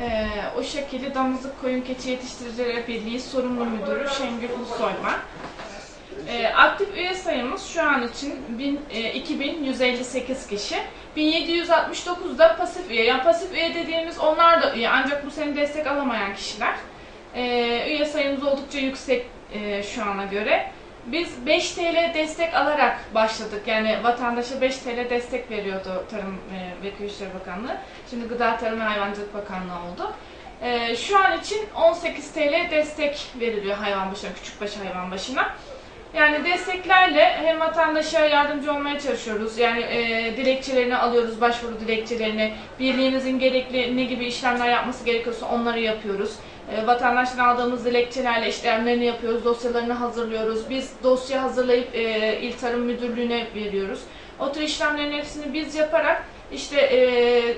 Ee, o şekilde Damızlık Koyun Keçi Yetiştiricileri Birliği sorumlu müdürü Şengül Ulusoy var. Ee, aktif üye sayımız şu an için bin, e, 2158 kişi. 1769 da pasif üye. Yani pasif üye dediğimiz onlar da üye ancak bu sene destek alamayan kişiler. Ee, üye sayımız oldukça yüksek e, şu ana göre. Biz 5 TL destek alarak başladık. Yani vatandaşa 5 TL destek veriyordu Tarım e, ve Köy Bakanlığı. Şimdi Gıda Tarım ve Hayvancılık Bakanlığı oldu. Ee, şu an için 18 TL destek veriliyor hayvan başına, küçükbaş hayvan başına. Yani desteklerle hem vatandaşa yardımcı olmaya çalışıyoruz. Yani e, dilekçelerini alıyoruz, başvuru dilekçelerini. Birliğimizin gerekli ne gibi işlemler yapması gerekiyorsa onları yapıyoruz. E, vatandaştan aldığımız dilekçelerle işlemlerini yapıyoruz, dosyalarını hazırlıyoruz. Biz dosya hazırlayıp e, İl Tarım Müdürlüğü'ne veriyoruz. O tür işlemlerin hepsini biz yaparak işte e,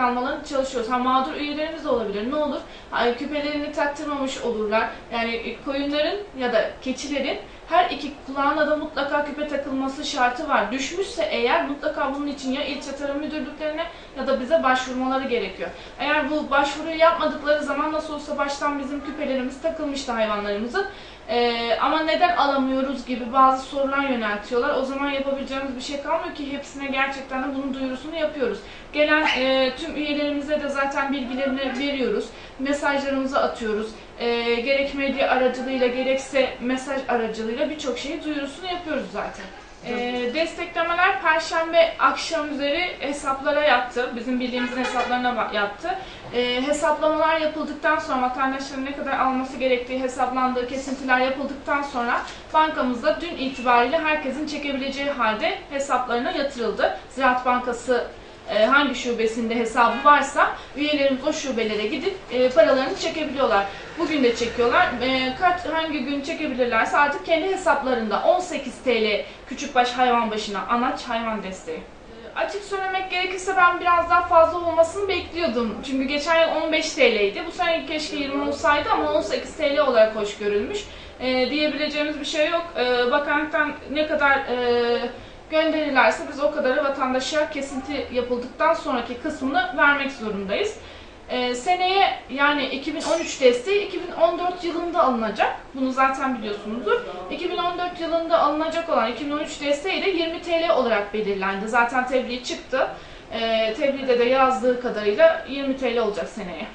almalarını çalışıyoruz. Ha mağdur üyelerimiz de olabilir. Ne olur? Ha, küpelerini taktırmamış olurlar. Yani e, koyunların ya da keçilerin her iki kulağına da mutlaka küpe takılması şartı var. Düşmüşse eğer mutlaka bunun için ya ilçe tarım müdürlüklerine ya da bize başvurmaları gerekiyor. Eğer bu başvuruyu yapmadıkları zaman nasıl olsa baştan bizim küpelerimiz takılmıştı hayvanlarımızın. Ee, ama neden alamıyoruz gibi bazı sorular yöneltiyorlar. O zaman yapabileceğimiz bir şey kalmıyor ki hepsine gerçekten de bunun duyurusunu yapıyoruz. Gelen e, tüm üyelerimize de zaten bilgilerini veriyoruz. Mesajlarımızı atıyoruz. E, gerek medya aracılığıyla gerekse mesaj aracılığıyla birçok şeyi duyurusunu yapıyoruz zaten. E, desteklemeler Perşembe akşam üzeri hesaplara yattı. Bizim bildiğimizin hesaplarına yattı. E, hesaplamalar yapıldıktan sonra vatandaşların ne kadar alması gerektiği hesaplandığı kesintiler yapıldıktan sonra bankamızda dün itibariyle herkesin çekebileceği halde hesaplarına yatırıldı. Ziraat Bankası e, hangi şubesinde hesabı varsa üyelerimiz o şubelere gidip e, paralarını çekebiliyorlar. Bugün de çekiyorlar. E, kaç hangi gün çekebilirlerse artık kendi hesaplarında 18 TL küçükbaş hayvan başına anaç hayvan desteği. Açık söylemek gerekirse ben biraz daha fazla olmasını bekliyordum. Çünkü geçen yıl 15 TL'ydi. Bu sene keşke 20 olsaydı ama 18 TL olarak hoş görülmüş. E, diyebileceğimiz bir şey yok. E, bakanlıktan ne kadar e, gönderirlerse biz o kadarı vatandaşa kesinti yapıldıktan sonraki kısmını vermek zorundayız. Ee, seneye yani 2013 desteği 2014 yılında alınacak. Bunu zaten biliyorsunuzdur. 2014 yılında alınacak olan 2013 desteği de 20 TL olarak belirlendi. Zaten tebliğ çıktı. Ee, tebliğde de yazdığı kadarıyla 20 TL olacak seneye.